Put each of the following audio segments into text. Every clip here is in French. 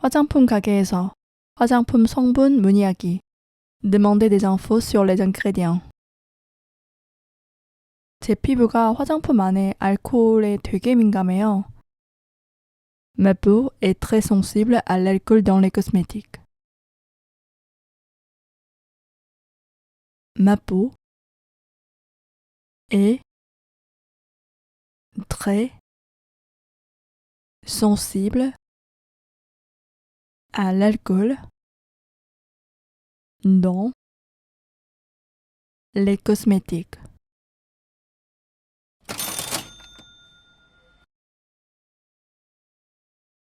화장품 가게에서 화장품 성분 문의하기. Demander des infos sur les ingrédients. 제 피부가 화장품 안에 알코올에 되게 민감해요. Ma peau est très sensible à l'alcool dans les cosmétiques. Ma peau est très sensible à l'alcool dans les cosmétiques.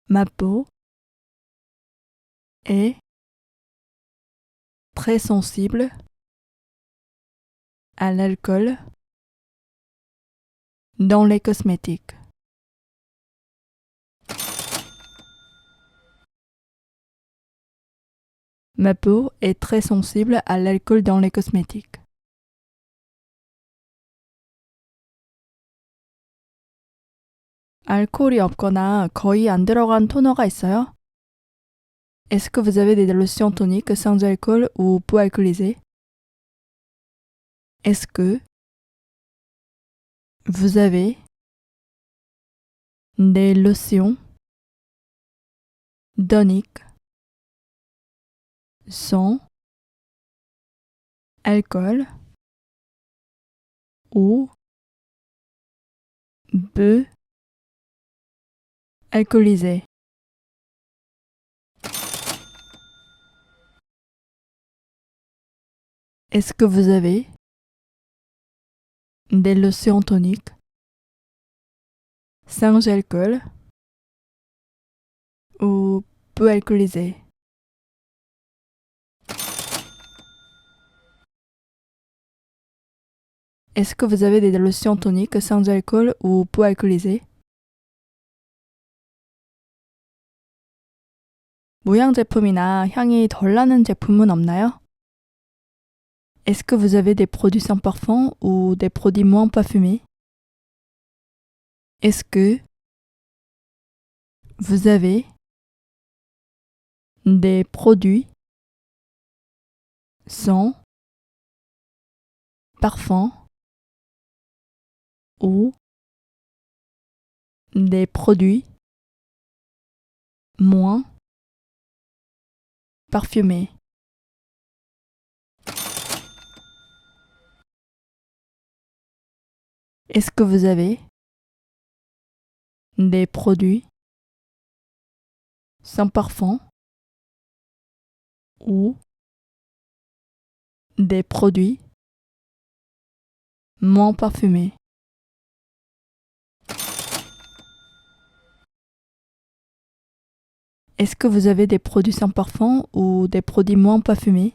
Ma peau est très sensible à l'alcool dans les cosmétiques. Ma peau est très sensible à l'alcool dans les cosmétiques. 알코올이 없거나 거의 안 들어간 토너가 있어요? Est-ce que vous avez des lotions toniques sans alcool ou peu alcoolisées? Est-ce que vous avez des lotions toniques Sans alcool. Ou peu alcoolisé. Est-ce que vous avez des lotions toniques? Sans alcool ou peu alcoolisées? Est-ce que vous avez des lotions toniques sans alcool ou peu alcoolisées? 모양 제품이나 향이 덜 나는 제품은 없나요? Est-ce que vous avez des produits sans parfum ou des produits moins parfumés? Est-ce que vous avez des produits sans parfum Ou des produits moins parfumés. Est-ce que vous avez des produits sans parfum ou des produits moins parfumés? Est-ce que vous avez des produits sans parfum ou des produits moins parfumés?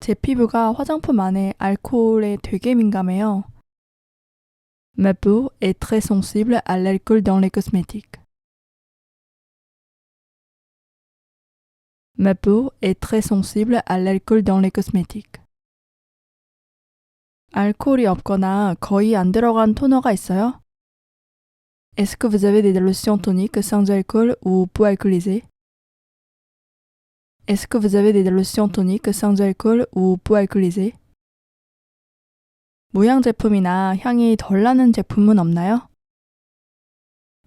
제 피부가 화장품 안에 알코올에 되게 민감해요. Ma peau est très sensible à l'alcool dans les cosmétiques. Ma peau est très sensible à l'alcool dans les cosmétiques. 알코올이 없거나 거의 안 들어간 토너가 있어요? Est-ce que vous avez des lotions toniques sans alcool ou peu alcoolisées? Est-ce que vous avez des lotions toniques sans alcool ou peu alcoolisées? 모양 제품이나 향이 덜 나는 제품은 없나요?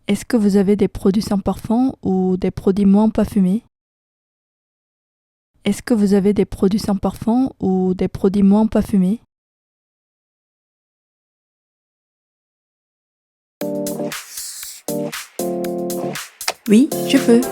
Est-ce que vous avez des produits sans parfum ou des produits moins parfumés? Est-ce que vous avez des produits sans parfum ou des produits moins parfumés? Oui, je peux.